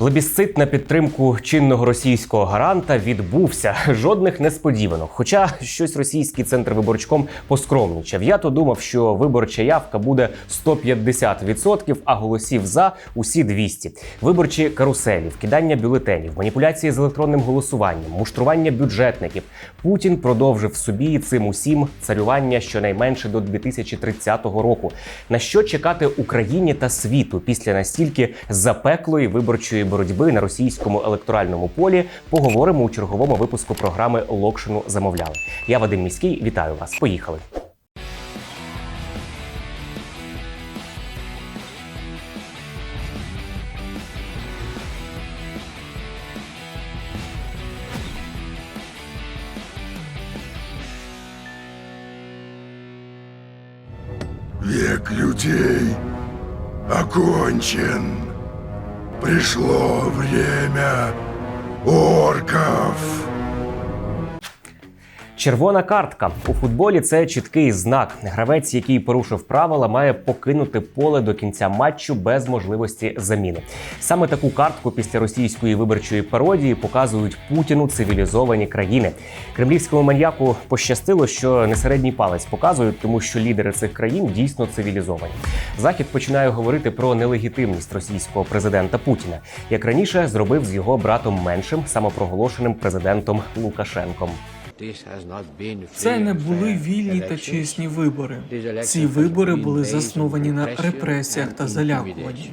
Плебісцит на підтримку чинного російського гаранта відбувся. Жодних несподіванок. Хоча щось російський центр виборчком поскромнічав. Я то думав, що виборча явка буде 150%, а голосів за усі 200. Виборчі каруселі, вкидання бюлетенів, маніпуляції з електронним голосуванням, муштрування бюджетників. Путін продовжив собі цим усім царювання щонайменше до 2030 року. На що чекати Україні та світу після настільки запеклої виборчої боротьби на російському електоральному полі? Поговоримо у черговому випуску програми Локшину замовляли. Я Вадим Міський, вітаю вас. Поїхали. Век людей окончен. Пришло время орков. Червона картка у футболі це чіткий знак. Гравець, який порушив правила, має покинути поле до кінця матчу без можливості заміни. Саме таку картку після російської виборчої пародії показують Путіну цивілізовані країни. Кремлівському маньяку пощастило, що не середній палець показують, тому що лідери цих країн дійсно цивілізовані. Захід починає говорити про нелегітимність російського президента Путіна, як раніше зробив з його братом меншим самопроголошеним президентом Лукашенком. Це не були вільні та чесні вибори. Ці вибори були засновані на репресіях та залякуванні.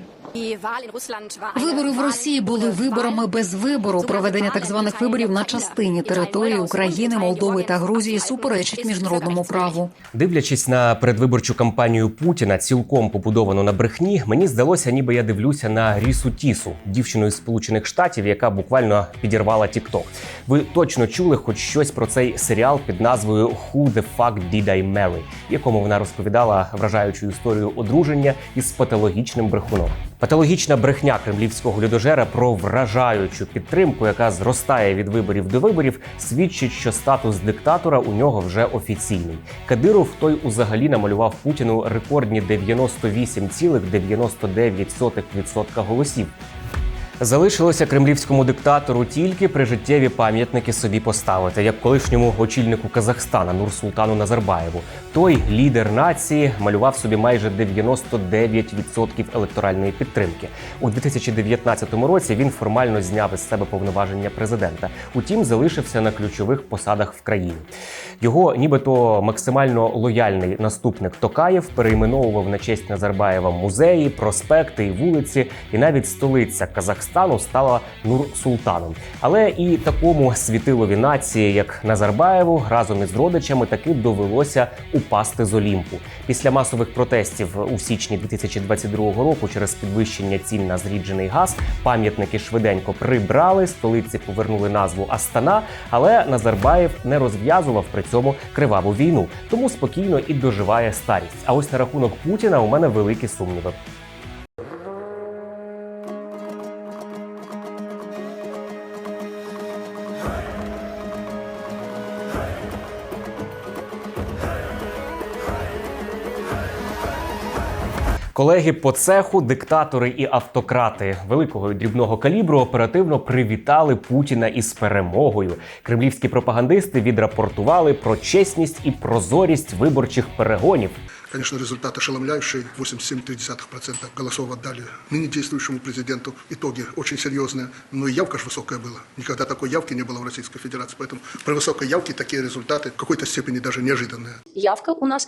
Вибори в Росії були виборами без вибору. Проведення так званих виборів на частині території України, Молдови та Грузії суперечить міжнародному праву. Дивлячись на передвиборчу кампанію Путіна, цілком побудовану на брехні, мені здалося, ніби я дивлюся на Рісу Тісу, дівчину із Сполучених Штатів, яка буквально підірвала TikTok. Ви точно чули хоч щось про цей серіал під назвою «Who the fuck did I marry?», якому вона розповідала вражаючу історію одруження із патологічним брехуном. Патологічна брехня кремлівського людожера про вражаючу підтримку, яка зростає від виборів до виборів, свідчить, що статус диктатора у нього вже офіційний. Кадиров той узагалі намалював Путіну рекордні 98,99% голосів. Залишилося кремлівському диктатору тільки прижиттєві пам'ятники собі поставити, як колишньому очільнику Казахстана Нурсултану Назарбаєву. Той лідер нації малював собі майже 99% електоральної підтримки. У 2019 році він формально зняв із себе повноваження президента. Утім, залишився на ключових посадах в країні. Його, нібито максимально лояльний наступник Токаєв, перейменовував на честь Назарбаєва музеї, проспекти і вулиці, і навіть столиця Казахстану стала Нур-Султаном. Але і такому світилові нації, як Назарбаєву, разом із родичами таки довелося упасти з Олімпу. Після масових протестів у січні 2022 року через підвищення цін на зріджений газ пам'ятники швиденько прибрали, столиці повернули назву Астана, але Назарбаєв не розв'язував при цьому криваву війну, тому спокійно і доживає старість. А ось на рахунок Путіна у мене великі сумніви. Колеги по цеху, диктатори і автократи великого і дрібного калібру оперативно привітали Путіна із перемогою. Кремлівські пропагандисти відрапортували про чесність і прозорість виборчих перегонів. Конечно, результат ошеломляющий. 87,3% голосов отдали ныне действующему президенту. Итоги очень серьезные. Но и явка же высокая была. Никогда такой явки не было в Российской Федерации. Поэтому при высокой явке такие результаты в какой-то степени даже неожиданные. Явка у нас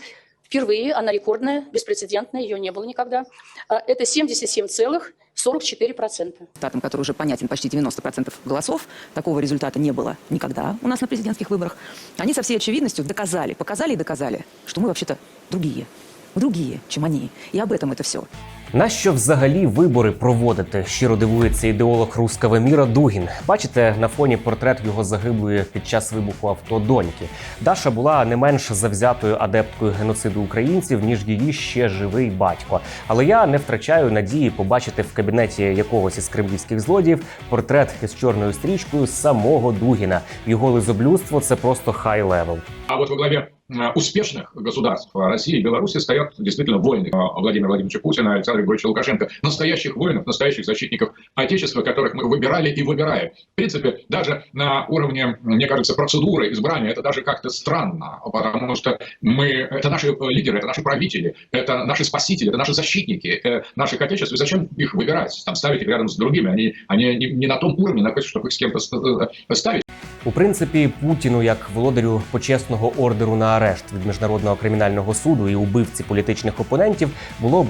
впервые, она рекордная, беспрецедентная, ее не было никогда. А, Это 77,44%. результатом, который уже понятен, почти 90% голосов, такого результата не было никогда у нас на президентских выборах, они со всей очевидностью доказали, показали и доказали, что мы вообще-то другие. Другие, чем они. И об этом это все. Нащо взагалі вибори проводити? Щиро дивується ідеолог руского міра Дугін. Бачите на фоні портрет його загиблої під час вибуху авто доньки. Даша була не менш завзятою адепткою геноциду українців, ніж її ще живий батько. Але я не втрачаю надії побачити в кабінеті якогось із кремлівських злодіїв портрет із чорною стрічкою самого Дугіна. Його лизоблюдство це просто хай левел. А вот во главе э, успешных государств России и Беларуси стоят действительно воины э, Владимира Владимировича Путина Александра Григорьевича Лукашенко. Настоящих воинов, настоящих защитников Отечества, которых мы выбирали и выбираем. В принципе, даже на уровне, мне кажется, процедуры избрания, это даже как-то странно, потому что мы, это наши э, лидеры, это наши правители, это наши спасители, это наши защитники э, наших Отечеств. И зачем их выбирать, там, ставить их рядом с другими? Они, они не, не на том уровне находятся, чтобы их с кем-то ст- э, ставить. У принципі, Путіну, як володарю почесного ордеру на арешт від міжнародного кримінального суду і убивці політичних опонентів, було б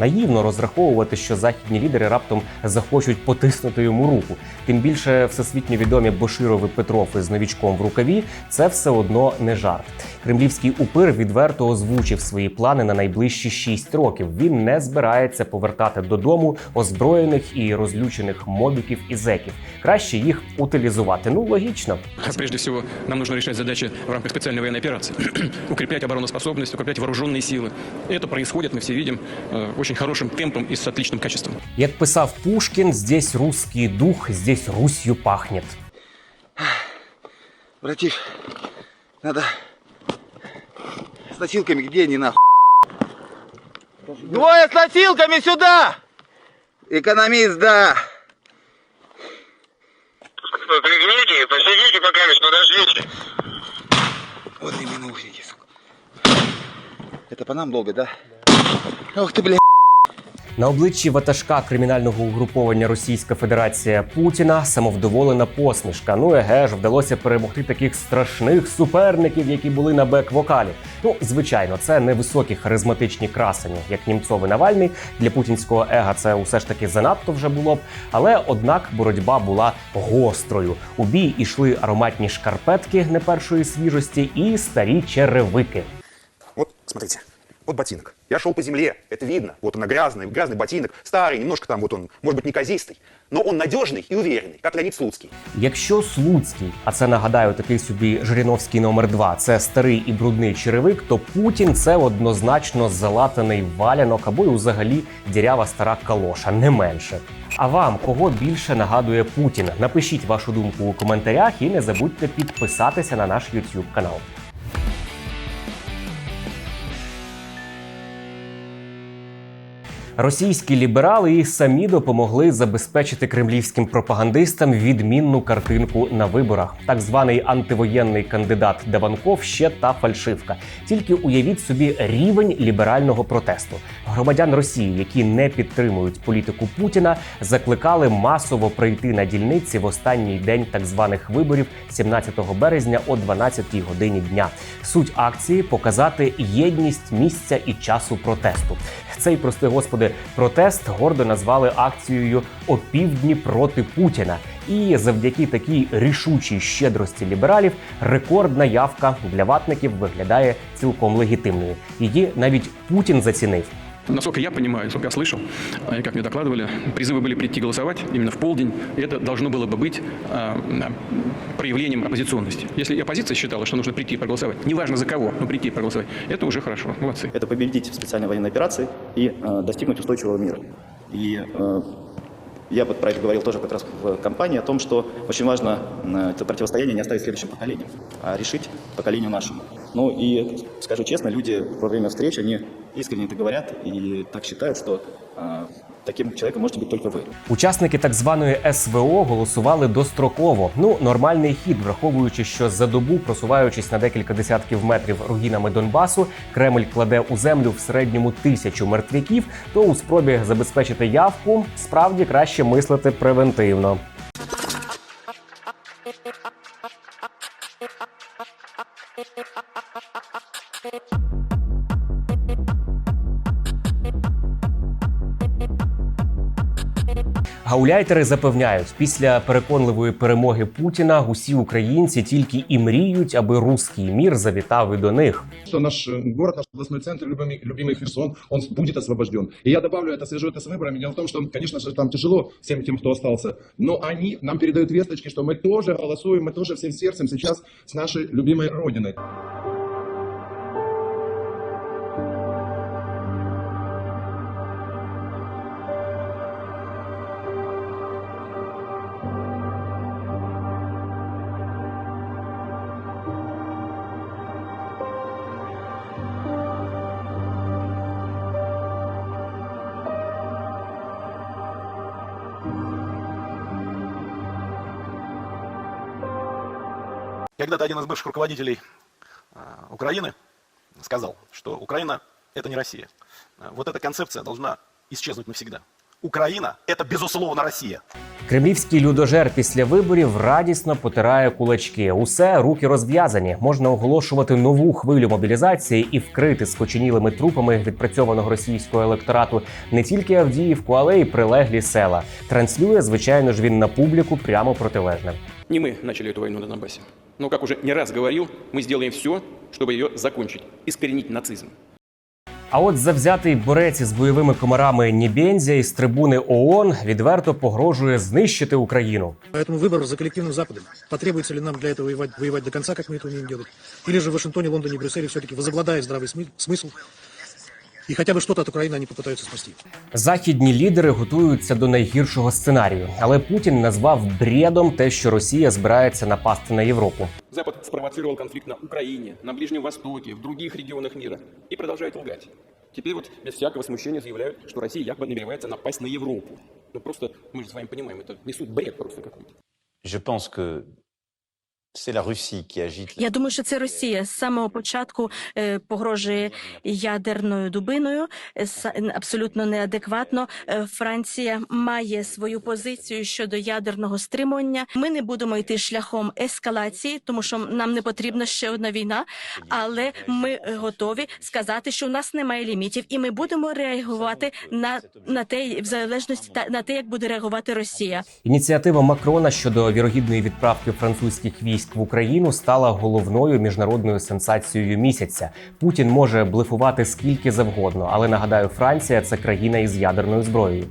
наївно розраховувати, що західні лідери раптом захочуть потиснути йому руку. Тим більше всесвітньо відомі Боширови Петров із новічком в рукаві це все одно не жарт. Кремлівський упир відверто озвучив свої плани на найближчі шість років. Він не збирається повертати додому озброєних і розлючених мобіків і зеків. Краще їх утилізувати. Ну логічно. Прежде всего, нам нужно решать задачи в рамках специальной военной операции. укреплять обороноспособность, укреплять вооруженные силы. Это происходит, мы все видим, э, очень хорошим темпом и с отличным качеством. Як писав Пушкін, здесь русский дух, здесь Русью пахнет. Братиш, надо с носилками где они нахуй? Двое с носилками сюда! Экономист, да. Пригните, посидите пока, подождите. Вот и минусики, сука. Это по нам долго, да? Ох ты, бля. На обличчі ватажка кримінального угруповання Російська Федерація Путіна самовдоволена посмішка. Ну еге ж, вдалося перемогти таких страшних суперників, які були на бек-вокалі. Ну, звичайно, це не високі харизматичні красені, як Німцов і Навальний. Для путінського ега це усе ж таки занадто вже було б. Але однак боротьба була гострою. У бій ішли ароматні шкарпетки не першої свіжості і старі черевики. Вот, смотрите, вот ботинок. Я шел по земле, это видно. Вот он грязный, грязный ботинок, старый, немножко там вот он, может быть, неказистый. Но он надежный и уверенный, как Леонид Слуцкий. Якщо Слуцький, а це нагадаю, такий собі Жириновський номер 2 це старий і брудний черевик, то Путін це однозначно залатаний валянок або й взагалі дірява стара калоша, не менше. А вам кого більше нагадує Путін? Напишіть вашу думку у коментарях і не забудьте підписатися на наш YouTube канал. Російські ліберали і самі допомогли забезпечити кремлівським пропагандистам відмінну картинку на виборах. Так званий антивоєнний кандидат Даванков ще та фальшивка. Тільки уявіть собі рівень ліберального протесту. Громадян Росії, які не підтримують політику Путіна, закликали масово прийти на дільниці в останній день так званих виборів 17 березня о 12 годині дня. Суть акції показати єдність місця і часу протесту. Цей прости господи протест гордо назвали акцією опівдні проти Путіна. І завдяки такій рішучій щедрості лібералів рекордна явка для ватників виглядає цілком легітимною. Її навіть Путін зацінив. Насколько я понимаю, насколько я слышал, а, и как мне докладывали, призывы были прийти голосовать именно в полдень. И это должно было бы быть да, проявлением оппозиционности. Если оппозиция считала, что нужно прийти проголосовать, неважно за кого, но прийти проголосовать, это уже хорошо. Молодцы. Это победить в специальной военной операции и э, достигнуть устойчивого мира. И э, я вот про это говорил тоже как раз в кампании о том, что очень важно э, это противостояние не оставить следующим поколениям, а решить поколению нашему. Ну и скажу честно, люди во время встреч, они искренне это говорят и так считают, что э, таким человеком можете быть только вы. Учасники так званої СВО голосували достроково. Ну, нормальний хід, враховуючи, що за добу, просуваючись на декілька десятків метрів руїнами Донбасу, Кремль кладе у землю в середньому тисячу мертвяків. То у спробі забезпечити явку справді краще мислити превентивно. Гауляйтери запевняють, після переконливої перемоги Путіна усі українці тільки і мріють, аби руський мір завітав і до них. что наш э, город, наш областной центр, любимый, любимый Херсон, он будет освобожден. И я добавлю это, свяжу это с выборами. Дело в том, что, конечно же, там тяжело всем тем, кто остался, но они нам передают весточки, что мы тоже голосуем, мы тоже всем сердцем сейчас с нашей любимой Родиной. Когда-то один из бывших руководителей а, Украины сказал, что Украина – это не Россия. А, Вот эта концепция должна исчезнуть навсегда. Украина – это, безусловно, Россия. Кремлівський людожер після виборів радісно потирає кулачки. Усе руки розв'язані. Можна оголошувати нову хвилю мобілізації і вкрити скоченілими трупами відпрацьованого російського електорату не тільки Авдіївку, але й прилеглі села. Транслює, звичайно ж, він на публіку прямо протилежне. Не мы начали эту войну на Донбассе. Но, как уже не раз говорил, мы сделаем все, чтобы ее закончить, искоренить нацизм. А от завзятий борець із бойовими комарами Нібензя із трибуни ООН відверто погрожує знищити Україну. Поэтому выбор за коллективным Западом. Потребуется ли нам для этого воевать, воевать до конца, как мы это умеем делать? Или же в Вашингтоне, Лондоне и Брюсселе все-таки возобладает здравый смы- смысл? И хотя бы что-то от Украины они попытаются спасти. Західні лідери готуються до найгіршого сценарію, але Путін назвав бредом те, що Росія збирається напасти на Європу. Запад спровоцировал конфликт на Украине, на Ближнем Востоке, в других регионах мира и продолжает лгать. Теперь вот без всякого смущения заявляют, что Россия якобы намеревается напасть на Европу. Ну просто, мы же с вами понимаем, это несут бред просто какой-то. Je pense que я думаю, що це Росія з самого початку е, погрожує ядерною дубиною. Е, абсолютно неадекватно. Е, Франція має свою позицію щодо ядерного стримування. Ми не будемо йти шляхом ескалації, тому що нам не потрібна ще одна війна. Але ми готові сказати, що у нас немає лімітів, і ми будемо реагувати на, на те, в залежності та на те, як буде реагувати Росія. Ініціатива Макрона щодо вірогідної відправки французьких військ в Україну стала головною міжнародною сенсацією місяця. Путін може блефувати скільки завгодно, але нагадаю, Франція це країна із ядерною зброєю.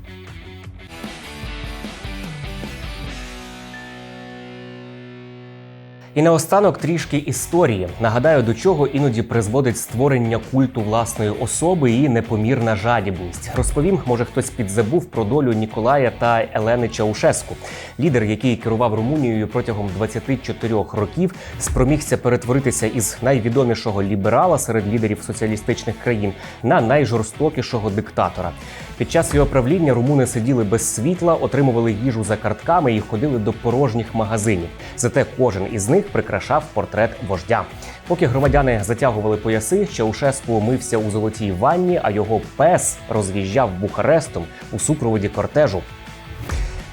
І наостанок трішки історії. Нагадаю, до чого іноді призводить створення культу власної особи і непомірна жадібність. Розповім, може хтось підзабув про долю Ніколая та Елени Чаушеску. Лідер, який керував Румунією протягом 24 років, спромігся перетворитися із найвідомішого ліберала серед лідерів соціалістичних країн на найжорстокішого диктатора. Під час його правління румуни сиділи без світла, отримували їжу за картками і ходили до порожніх магазинів. Зате кожен із них прикрашав портрет вождя. Поки громадяни затягували пояси, Чаушеску мився у золотій ванні, а його пес роз'їжджав Бухарестом у супроводі кортежу.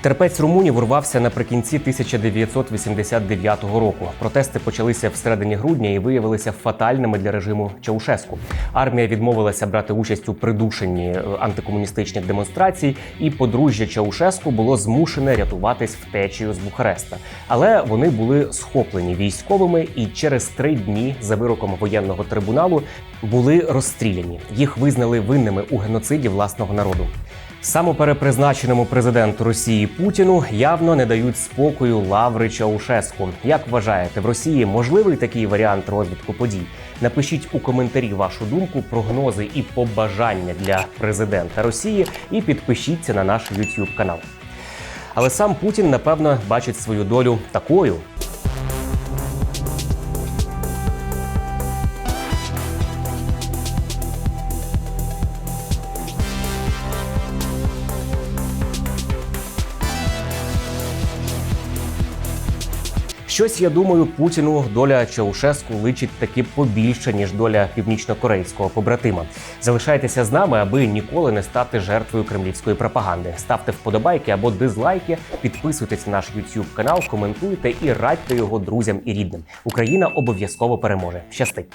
Терпець румунів урвався наприкінці 1989 року. Протести почалися всередині грудня і виявилися фатальними для режиму Чаушеску. Армія відмовилася брати участь у придушенні е, антикомуністичних демонстрацій, і подружжя Чаушеску було змушене рятуватись втечею з Бухареста. Але вони були схоплені військовими і через три дні за вироком воєнного трибуналу були розстріляні. Їх визнали винними у геноциді власного народу. Самоперепризначеному президенту Росії Путіну явно не дають спокою лаври Чаушеску. Як вважаєте, в Росії можливий такий варіант розвитку подій? Напишіть у коментарі вашу думку, прогнози і побажання для президента Росії, і підпишіться на наш YouTube канал. Але сам Путін, напевно, бачить свою долю такою. Щось я думаю, Путіну доля Чаушеску личить таки побільше ніж доля північнокорейського побратима. Залишайтеся з нами, аби ніколи не стати жертвою кремлівської пропаганди. Ставте вподобайки або дизлайки, підписуйтесь на наш YouTube канал, коментуйте і радьте його друзям і рідним. Україна обов'язково переможе. Щастить!